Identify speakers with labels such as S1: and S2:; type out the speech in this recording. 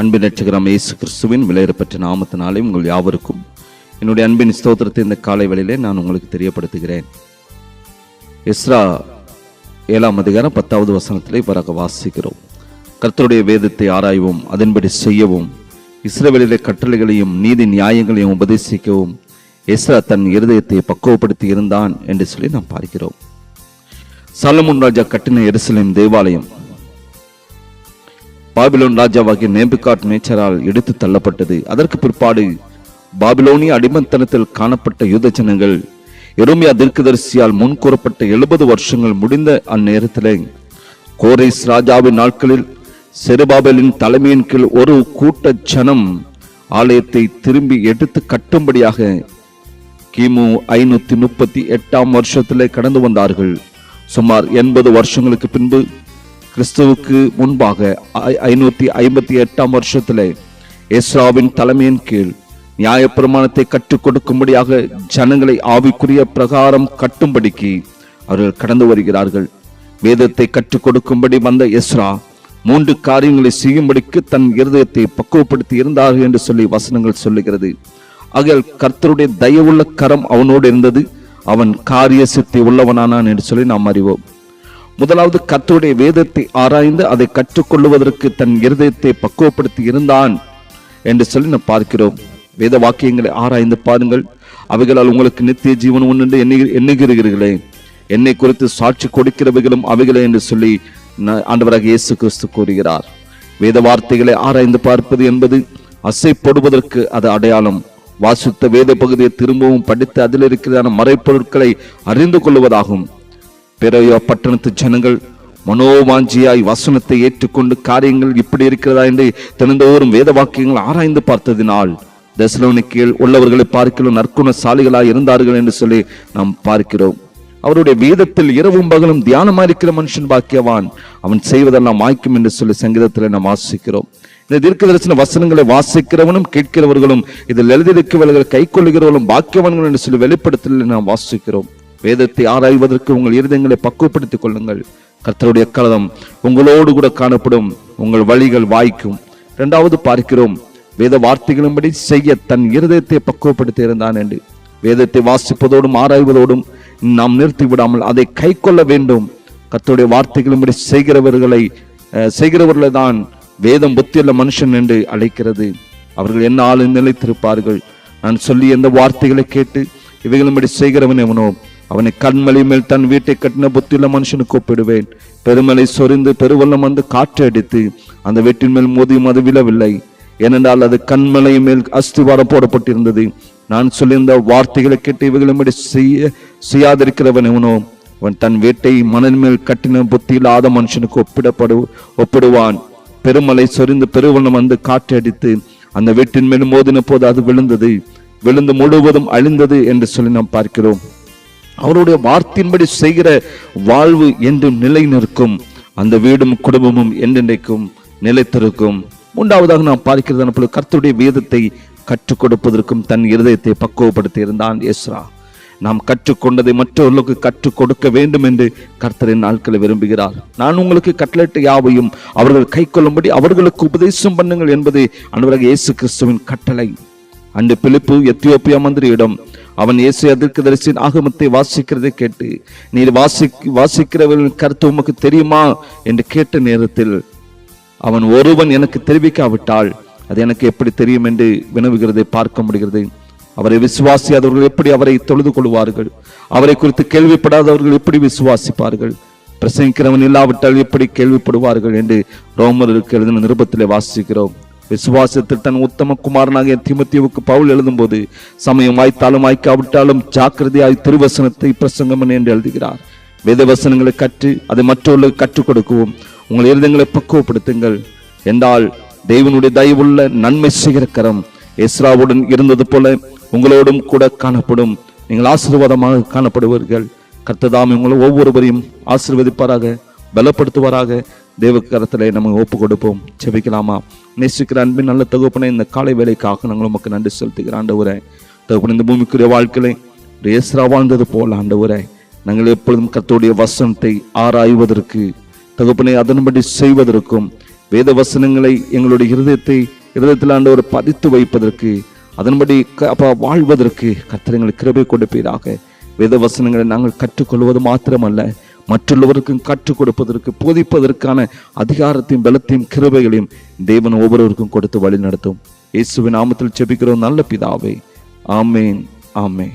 S1: அன்பின் நட்சகரம் இயேசு கிறிஸ்துவின் விலையிறப்பற்ற நாமத்தினாலே உங்கள் யாவருக்கும் என்னுடைய அன்பின் ஸ்தோத்திரத்தை இந்த காலை வேளையிலே நான் உங்களுக்கு தெரியப்படுத்துகிறேன். இஸ்ரா ஏழாம் அதிகாரம் பத்தாவது வசனத்திலே பிறகு வாசிக்கிறோம். கர்த்தருடைய வேதத்தை ஆராய்வோம் அதன்படி செய்யவும் இஸ்ரவேலிலே கட்டளைகளையும் நீதி நியாயங்களையும் உபதேசிக்கவும் எஸ்ரா தன் இருதயத்தை பக்குவப்படுத்தி இருந்தான் என்று சொல்லி நாம் பார்க்கிறோம். சலமுன் ராஜா கட்டின எருசலேம் தேவாலயம் பாபிலோன் ராஜாவாகிய நேபுகாட் நேச்சரால் எடுத்து தள்ளப்பட்டது. அதற்கு பிற்பாடு பாபிலோனிய அடிமத்தனத்தில் காணப்பட்ட யூத ஜனங்கள் எருமியா தீர்க்கதரிசியால் முன் கூறப்பட்ட எழுபது வருஷங்கள் முடிந்த அந்நேரத்தில் கோரேஸ் ராஜாவின் நாட்களில் செருபாபலின் தலைமையின் கீழ் ஒரு கூட்ட ஜனம் ஆலயத்தை திரும்பி எடுத்து கட்டும்படியாக கிமு ஐநூத்தி முப்பத்தி எட்டாம் வருஷத்திலே கடந்து வந்தார்கள். சுமார் எண்பது வருஷங்களுக்கு பின்பு கிறிஸ்துவுக்கு முன்பாக ஐ- ஐநூத்தி ஐம்பத்தி எட்டாம் வருஷத்தில் எஸ்ராவின் தலைமையின் கீழ் நியாயப்பிரமாணத்தை கற்றுக் கொடுக்கும்படியாக ஜனங்களை ஆவிக்குரிய பிரகாரம் கட்டும்படிக்கு அவர்கள் கடந்து வருகிறார்கள். வேதத்தை கற்றுக் கொடுக்கும்படி வந்த எஸ்ரா மூன்று காரியங்களை செய்யும்படிக்கு தன் இருதயத்தை பக்குவப்படுத்தி இருந்தார்கள் என்று சொல்லி வசனங்கள் சொல்லுகிறது. ஆகையால் கர்த்தருடைய தயவுள்ள கரம் அவனோடு இருந்தது. அவன் காரிய சித்தி உள்ளவனானான் என்று சொல்லி நாம் அறிவோம். முதலாவது கர்த்தருடைய வேதத்தை ஆராய்ந்து அதை கற்றுக்கொள்வதற்கு தன் இருதயத்தை பக்குவப்படுத்தி இருந்தான் என்று சொல்லி நாம் பார்க்கிறோம். வேத வாக்கியங்களை ஆராய்ந்து பாருங்கள். அவைகளால் உங்களுக்கு நித்திய ஜீவன் ஒன்று என்று எண்ணுகிறீர்களே. என்னை குறித்து சாட்சி கொடுக்கிறவைகளும் அவைகளே என்று சொல்லி ஆண்டவராக இயேசு கிறிஸ்து கூறுகிறார். வேத வார்த்தைகளை ஆராய்ந்து பார்ப்பது என்பது அசைப்படுவதற்கு அது அடையாளம். வாசித்த வேத பகுதியை திரும்பவும் படித்து அதில் இருக்கிறதான மறைப்பொருட்களை அறிந்து கொள்வதாகும் பிறைய பட்டணத்து ஜனங்கள் மனோவாஞ்சியாய் வசனத்தை ஏற்றுக்கொண்டு காரியங்கள் இப்படி இருக்கிறதா என்று தினந்தோறும் வேத வாக்கியங்கள் ஆராய்ந்து பார்த்ததினால் தெசலோனிக்கேல் உள்ளவர்களை பார்க்கலாம் நற்குணசாலிகளாய் இருந்தார்கள் என்று சொல்லி நாம் பார்க்கிறோம். அவருடைய வேதத்தில் இரவும் பகலும் தியானமா இருக்கிற மனுஷன் பாக்கியவான். அவன் செய்வதெல்லாம் வாய்க்கும் என்று சொல்லி சங்கீதத்தில் நாம் வாசிக்கிறோம். இந்த தீர்க்க தரிசன வசனங்களை வாசிக்கிறவனும் கேட்கிறவர்களும் இதில் எழுதியிருக்கிறவர்கள் கை கொள்ளுகிறவர்களும் பாக்கியவான்கள் என்று சொல்லி வெளிப்படுத்தல நாம் வாசிக்கிறோம். வேதத்தை ஆராய்வதற்கு உங்கள் இருதயங்களை பக்குவப்படுத்திக் கொள்ளுங்கள். கர்த்தருடைய கலதம் உங்களோடு கூட காணப்படும். உங்கள் வழிகள் வாய்க்கும். இரண்டாவது பார்க்கிறோம். வேத வார்த்தைகளின்படி செய்ய தன் இருதயத்தை பக்குவப்படுத்தி இருந்தான் என்று. வேதத்தை வாசிப்பதோடும் ஆராய்வதோடும் நாம் நிறுத்தி விடாமல் அதை கை கொள்ள வேண்டும். கர்த்தருடைய வார்த்தைகளின்படி செய்கிறவர்களை செய்கிறவர்களை தான் வேதம் புத்தியுள்ள மனுஷன் என்று அழைக்கிறது. அவர்கள் என்ன ஆளு நிலைத்திருப்பார்கள்? நான் சொல்லி எந்த வார்த்தைகளை கேட்டு இவைகளின்படி செய்கிறவன் எவனோ அவனை கண்மலை மேல் தன் வீட்டை கட்டின புத்தியுள்ள மனுஷனு ஒப்பிடுவேன் பெருமலை சொரிந்து பெருவெள்ளம் வந்து காற்று அடித்து அந்த வீட்டின் மேல் மோதியும் அது விழவில்லை. ஏனென்றால் அது கண்மலை மேல் அஸ்திவாரம் போடப்பட்டிருந்தது. நான் சொல்லியிருந்த வார்த்தைகளை கேட்டு இவைகளும் செய்ய செய்யாதிருக்கிறவன் இவனோ அவன் தன் வீட்டை மணல் மேல் கட்டின புத்தி இல்லாத மனுஷனுக்கு ஒப்பிடப்படு ஒப்பிடுவான். பெருமலை சொரிந்து பெருவெள்ளம் வந்து காற்று அடித்து அந்த வீட்டின் மேல் மோதின போது அது விழுந்தது. விழுந்து முழுவதும் அழிந்தது என்று சொல்லி நாம் பார்க்கிறோம். அவருடைய வார்த்தையின்படி செய்கிற வாழ்வு என்றும் நிலை நிற்கும். அந்த வீடும் குடும்பமும் என்றென்றைக்கும் நிலைத்திருக்கும். மூன்றாவதாக நாம் பார்க்கிறது அப்பொழுது கர்த்தருடைய வேதத்தை கற்றுக் கொடுப்பதற்கும் தன் இருதயத்தை பக்குவப்படுத்தி இருந்தான் எஸ்ரா. நாம் கற்றுக்கொண்டதை மற்றவர்களுக்கு கற்றுக் கொடுக்க வேண்டும் என்று கர்த்தரின் நாட்களை விரும்புகிறார். நான் உங்களுக்கு கட்டளையிட்ட யாவையும் அவர்கள் கை கொள்ளும்படி அவர்களுக்கு உபதேசம் பண்ணுங்கள் என்பது அன்பராக இயேசு கிறிஸ்துவின் கட்டளை. அன்று பிலிப்பு எத்தியோப்பியா மந்திரியிடம் அவன் இயேசு அதற்கு தரிசின் ஆகமத்தை வாசிக்கிறதை கேட்டு நீர் வாசி வாசிக்கிறவர்களின் கருத்து உமக்கு தெரியுமா? என்று கேட்ட நேரத்தில் அவன் ஒருவன் எனக்கு தெரிவிக்காவிட்டால் அது எனக்கு எப்படி தெரியும் என்று வினவுகிறதை பார்க்க முடிகிறது. அவரை விசுவாசியாதவர்கள் எப்படி அவரை தொழுது கொள்வார்கள்? அவரை குறித்து கேள்விப்படாதவர்கள் எப்படி விசுவாசிப்பார்கள்? பிரசங்கிக்கிறவன் இல்லாவிட்டால் எப்படி கேள்விப்படுவார்கள்? என்று ரோமருக்கு எழுதின நிருபத்திலே வாசிக்கிறோம். விசுவாசத்தில் தன் உத்தம குமாரனாகிய திமுத்தியவுக்கு பவுல் எழுதும்போது சமயம் வாய்த்தாலும் வாய்க்காவிட்டாலும் ஜாக்கிரதையாய் திருவசனத்தை பிரசங்கம் என்று எழுதுகிறார். வேத வசனங்களை கற்று அதை மற்றவர்களுக்கு கற்றுக் கொடுக்கவும் உங்கள் இருதங்களை பக்குவப்படுத்துங்கள். என்றால் தெய்வனுடைய தயவுள்ள நன்மை செய்கிற கரம் எஸ்ராவுடன் இருந்தது போல உங்களோடும் கூட காணப்படும். நீங்கள் ஆசீர்வாதமாக காணப்படுவீர்கள். கர்த்ததாமி உங்களை ஒவ்வொருவரையும் ஆசீர்வதிப்பாராக பலப்படுத்துவாராக தேவகாரத்தில் நம்ம ஒப்பு கொடுப்போம் செபிக்கலாமா நேசிக்கிற அன்பின் நல்ல தகுப்பனை இந்த காலை வேலைக்காக நாங்கள் உமக்கு நன்றி செலுத்துகிற ஆண்டவரே. தகுப்பன இந்த பூமிக்குரிய வாழ்க்கையை ரேஸ்ரா வாழ்ந்தது போல ஆண்டவரே. நாங்கள் எப்பொழுதும் கத்தோடைய வசனத்தை ஆராய்வதற்கு தகுப்பனை அதன்படி செய்வதற்கும் வேத வசனங்களை எங்களுடைய இருதயத்தை இருதயத்தில் ஆண்டவர் பதித்து வைப்பதற்கு அதன்படி க- வாழ்வதற்கு கத்திரங்கள் கிருபை கொடுப்பீராக. வேத வசனங்களை நாங்கள் கற்றுக்கொள்வது மாத்திரமல்ல மற்றுள்ளவருக்கும் கற்றுக் கொடுப்பதற்கு போதிப்பதற்கான அதிகாரத்தையும் பலத்தையும் கிருபைகளையும் தேவன் ஒவ்வொருவருக்கும் கொடுத்து வழி நடத்தும் இயேசுவின் நாமத்தில் செபிக்கிறோம் நல்ல பிதாவே. ஆமேன். ஆமேன்.